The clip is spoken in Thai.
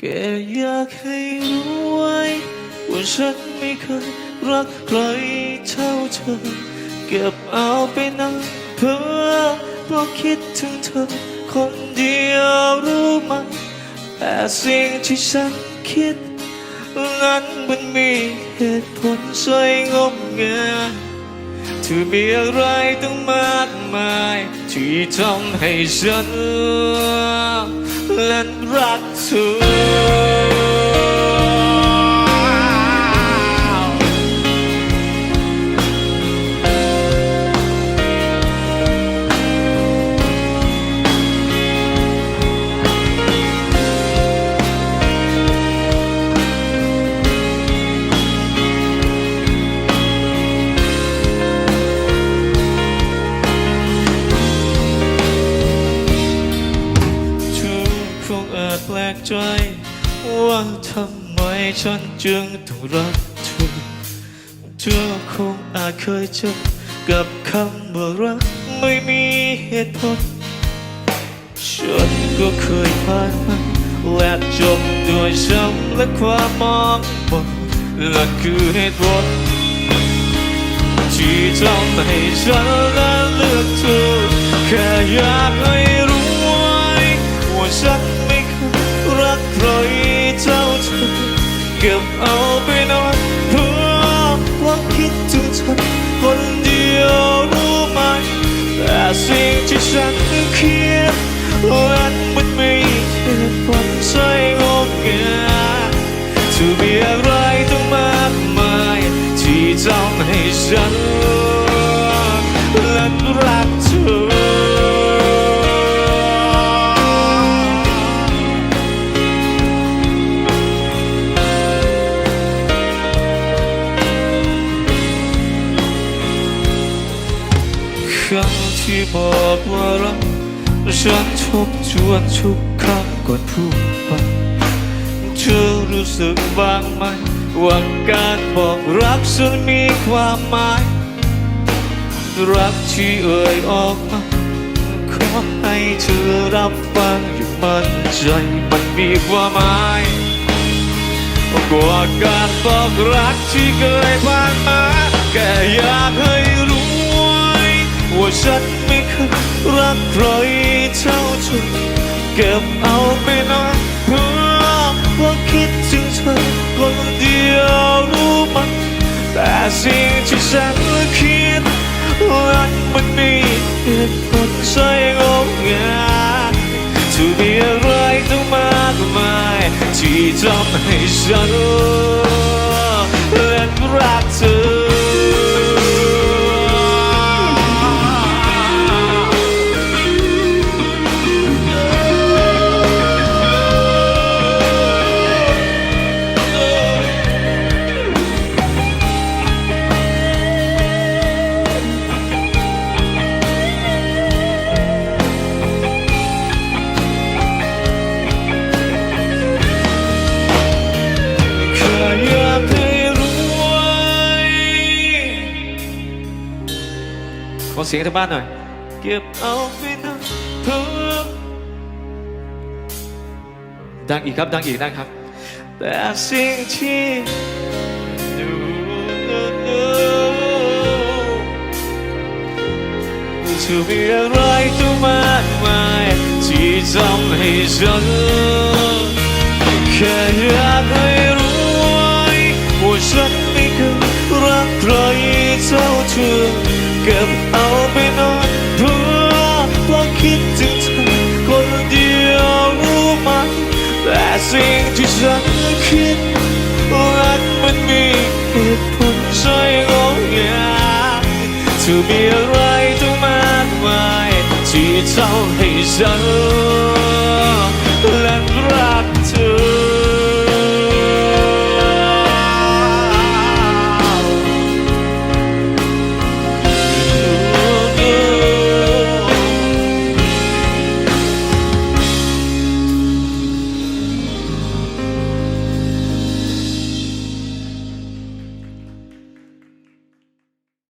แค่อยากให้รู้ไว้ว่าฉันไม่เคยรักใครเท่าเธอ เก็บเอาไปนั่งเพื่อเพราะคิดถึงเธอ คนเดียวรู้ไหมแต่สิ่งที่ฉันคิด นั้นมันมีเหตุผลสวยงมงามที่มีอะไรต้องมากมาย ที่ทำให้ฉัน เล่นรักเธอ ใจ ว่าทำไมฉันจึงต้องรักเธอเธอคงอาจเคยเจอกับคำว่ารักไม่มีเหตุผล ฉันก็เคยผ่านมันและจบด้วยช้ำและความมองมนนั่นคือเหตุผลที่ทำให้ฉันนั้นเลือกเธอแค่อยากให้รู้ เอาไปนอนเพื่อว่าคิดถึงเธอคนเดียวรู้ไหมแต่สิ่งที่ฉันคิดนั้นมันไม่เหตุผลใช่งงงายจะมีอะไรต้องมากมายที่ทำให้ฉันนั้นรักเธอ ครั้งที่บอกว่ารักฉันทบทวนทุกคำก่อนพูดไปเธอรู้สึกบ้างไหมว่าการบอกรักฉันมีความหมาย รักที่เอ่ยออกมาขอให้เธอรับฟังอย่างมั่นใจมันมีความหมายกว่าการบอกรักที่เคยผ่านมาแค่อยากให้ ว่าฉันไม่เคยรักใครเท่าเธอเก็บเอาไปนอนเพื่อว่าคิดถึงเธอคนเดียวรู้ไหมแต่สิ่งที่ฉันคิดนั้นมันมีเหตุผลใช่งงงายจะมีอะไรต้องมากมายที่ทำให้ฉัน เสียงทางบ้านหน่อย เก็บเอาไปนะเพื่อดังอีกครับ ดังอีกนะครับ แต่สิ่งที่ดูจะมีอะไรต้องมากมายที่ทำให้ฉันแค่อยากให้รู้ไว้ว่าฉันไม่เคยรักใครเท่าเธอ ก็บเอาไปนอนเพื่อเพราะคิดถึงเธอคนเดียวรู้ไหมแต่สิ่งที่ฉันคิดนั้นมันมีเหตุผลใช่งงงายจะมีอะไรต้องมากมายที่ทำให้ฉัน